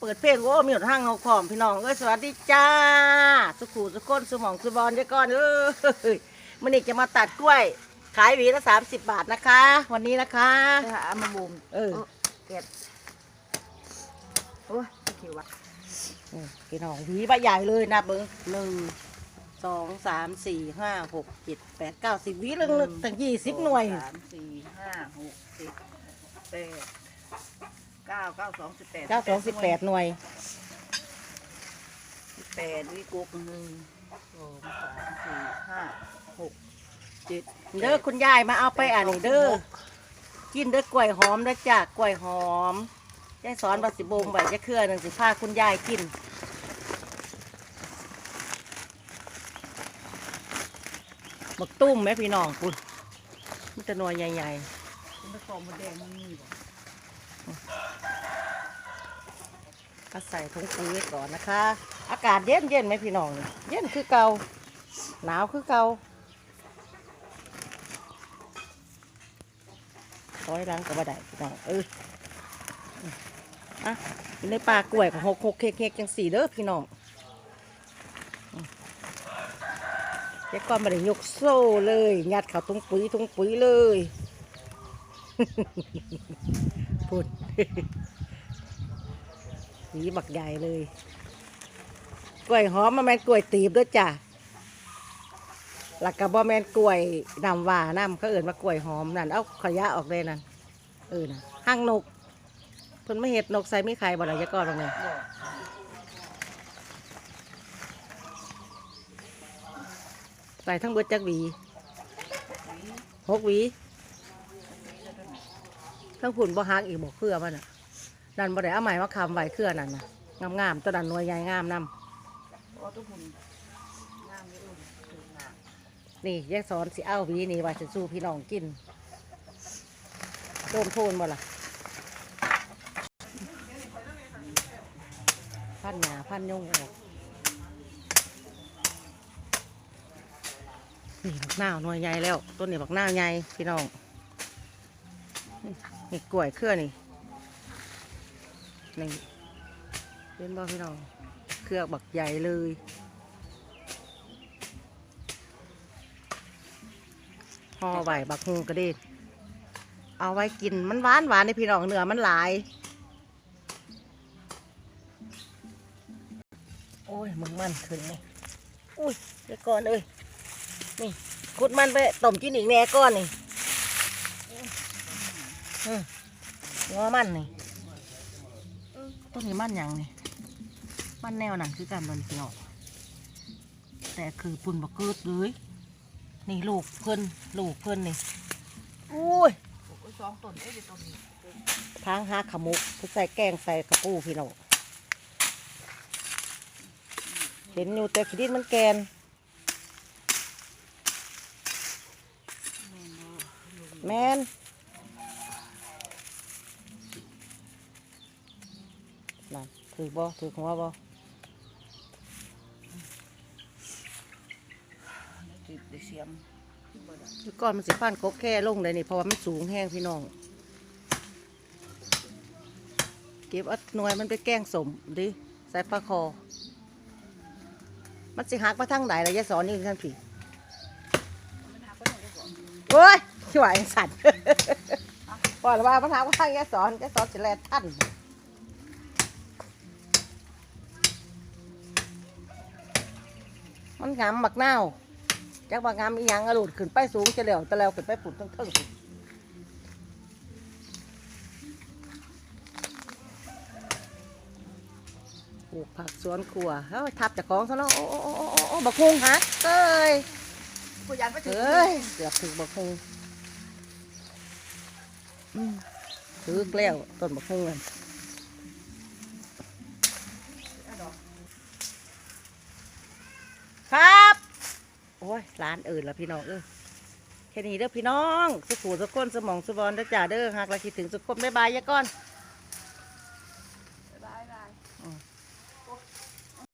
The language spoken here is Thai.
เปิดเพลงโอ้มีหนทางเขาขอมพี่น้องเอ้ยสวัสดีจ้า สุขูสุขคนสุหมองสุบอลเดี๋ยวก่อนเอ้ยมันนี่จะมาตัดกล้วย ขายหวีละสามสิบบาทนะคะ วันนี้นะคะไปหามาบุมเออเก็บโอ้ยคิววะอืมพี่น้องหวีใบใหญ่เลยนะเบิ้งหนึ่งสองสามสี่ห้าหกเจ็ดแปดเก้าสิบหวีเรื่องตั้งยี่สิบหน่วยสามสี่ห้าหกสิบแปด เก้าเก้าสองสิบแปดเก้าสองสิบแปดหน่วยสิบแปดวิกุกหนึ่งสองสามสี่ห้าหกเจ็ดเด้อคุณยายมาเอาไปอ่านนี่เด้อกินเด้อกล้วยหอมเด้อจ้ากล้วยหอมยายสอนบาสิบงใบจะเครือหนึ่งสิพาคุณยายกินหมึกตุ้มไหมพี่น้องคุณมันจะหนัวใหญ่คุณผสมมะแดงมันมีบ่ๆ ก็ใส่ถุงปุ๋ยก่อนนะคะ อากาศเย็นเย็นไหมพี่น้อง เย็นคือเกาหนาวคือเกาถอยหลังก็บ่ได้พี่น้องเอออะในป่ากล้วยของหกหกเค้กๆจังสี่เด้อพี่น้องเดี๋ยวก่อนมาได้ยกโซ่เลยยัดเขาตรงปุ๋ยตรงปุ๋ยเลย หวีบักใหญ่เลย กล้วยหอมมาแมนกล้วยตีบด้วยจ้ะหลักกะบอแมนกล้วยนำว่าน้ำเขาเอื่นมากล้วยหอมนั่น เอาขยะออกเลยนั่นเออนะห้างนกเพิ่นไม่เห็ดนกใส่ไม่ไข่บ่ได้ยะก่อนลงเลยบ่ใส่ทั้งเบิดจักหวีหกหวี ทั้งผุนบ่ฮักอีกบ่เครือมันอะนั่นบ่ได้เอาใหม่มาคำไว้เครือนั่นน่ะงามๆตัวนั้นหน่วยใหญ่งามนํเพราะทุกคนงามไม่อุ่นถูกงามนี่แยกสอนสิเอาหวีนี่ว่าจะสู้พี่น้องกินโดนโทนบ่ล่ะพันหยาพันยงออกนี่บักหน้าวหน่วยใหญ่แล้วต้นนี้บักหน้าวใหญ่พี่น้อง นี่กล้วยเครือนี่นี่เป็นบ่พี่น้องเครือบักใหญ่เลยห่อใบบักฮุงกระเด็นเอาไว้กินมันหวานหวานในพี่น้องเนื้อมันหลาย โอ้ยมึงมันขึ้นนี่อุ้ยเดี๋ยวก่อนเอ้ยนี่ขุดมันไปต้มกินอีกแน่ก้อนนี่ อืมงอมันนี่ต้นนี้มันหยังนี่มันแนวหนังคือกันบนพี่น้องแต่คือปุ่นบกเกิดเลยนี่ลูกเพิ่นลูกเพิ่นนี่อุ้ยโอ้ยสองต้นเอ้ยเดี๋ยวต้นนี้ทางหาขมุกเพื่อใส่แกงใส่กระปูพี่น้องเห็นอยู่แต่ขีดินมันแกนแมน น่ะถือบ่ถือหัวบ่ติดเดี๋ยวเสียมบ่ได้คือก่อนมันสิพันกบแค่ลงเลยนี่เพราะว่ามันสูงแห้งพี่น้อง เก็บเอัดหน่วยมันไปแกล้งสมดิใส่ปลาคอ มันสิหักมาทางไหนล่ะยายสอนนี่ท่านผีโอ้ยช่วยสั่นปล่อยละว่ามันหักมาทางยายสอนยายสอนสิแลท่าน มันงามบักนาวจักบักงามอีหยังอะหลุดขึ้นไปสูงจะเหลวตะแล้วขึ้นไปปุ่นทั้งเทิงพุ่นปลูกผักสวนครัวเฮ้ยทับจากของซะเนาะโอ้โอ้โอ้โอ้โอ้บักฮุงหักเอ้ยผู้ยันไปถึงเฮ้ยเกือบถึงบักฮุงอืมถือแล้วต้นบักฮุงเลยครับ โอ้ยร้านอื่นละพี่น้องเออแค่นี้เด้อพี่น้อง สุขูสุขคนสมองสุบอลเด้อจ่าเด้อหากเราคิดถึงสุขคมบ๊ายบายยะก้อน